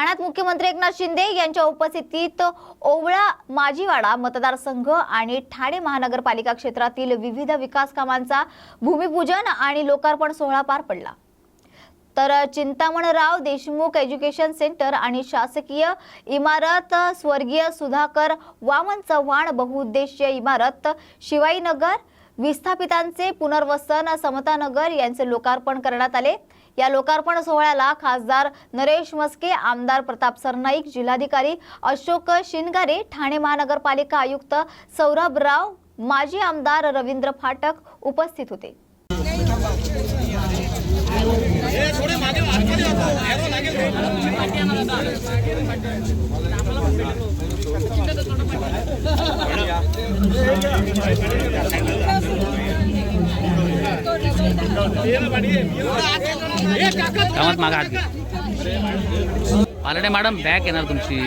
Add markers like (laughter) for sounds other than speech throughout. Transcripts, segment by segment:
ठाण्यात मुख्यमंत्री एकनाथ शिंदे यांच्या उपस्थितीत ओवळा माजीवाडा मतदारसंघ आणि ठाणे महानगरपालिका क्षेत्रातील विविध विकास कामांचा भूमिपूजन आणि लोकार्पण सोहळा पार पडला. तर चिंतामणराव देशमुख एज्युकेशन सेंटर आणि शासकीय इमारत स्वर्गीय सुधाकर वामन चव्हाण बहुउद्देशीय इमारत शिवाईनगर विस्थापितांचे पुनर्वसन समतानगर यांचे लोकार्पण करण्यात आले. या लोकार्पण सोहळ्याला खासदार नरेश मस्के आमदार प्रताप सरनाईक जिल्हाधिकारी अशोक शिनगारे ठाणे महानगरपालिका आयुक्त सौरभ राव माजी आमदार रवींद्र फाटक उपस्थित होते. (laughs) कामात मागा हात पालडे मॅडम बॅग येणार तुमची.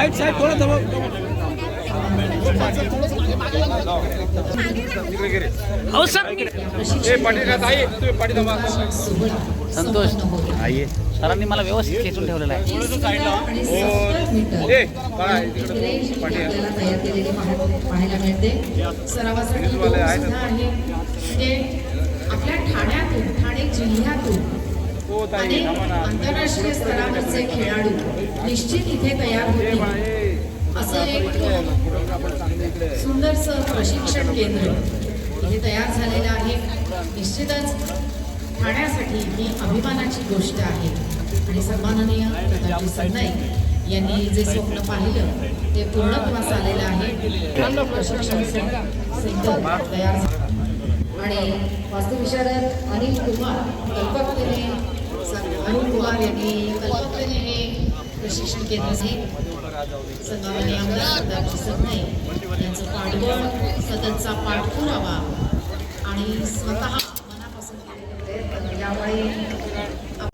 पाहिजे काय साध्य करायचे हो सर. संतोष. सरांनी मला व्यवस्थित खेचून ठेवलेलं आहे. म्हणजे आपल्या ठाण्यातून ठाणे जिल्ह्यातून अनेक आंतरराष्ट्रीय स्तरावरचे खेळाडू निश्चित इथे तयार होतील. असं एक सुंदरसं प्रशिक्षण केंद्र इथे तयार झालेलं आहे. निश्चितच ठाण्यासाठी ही अभिमानाची गोष्ट आहे. आणि सन्माननीय प्रतापजी सरनाईक यांनी जे स्वप्न पाहिलं ते पूर्णत्वास आलेलं आहे. प्रशिक्षण सेंटर तयार झालं. आणि वास्तुविशारद अनिल कुमार कल्पकतेने अरुण कुमार यांनी कल्पकतेने हे प्रशिक्षण केंद्र हे संगावानी आमदार प्रतापजी सरनाईक यांचं पाठबळ सततचा पाठपुरावा आणि स्वतः मनापासून केलेले प्रयत्न यामुळे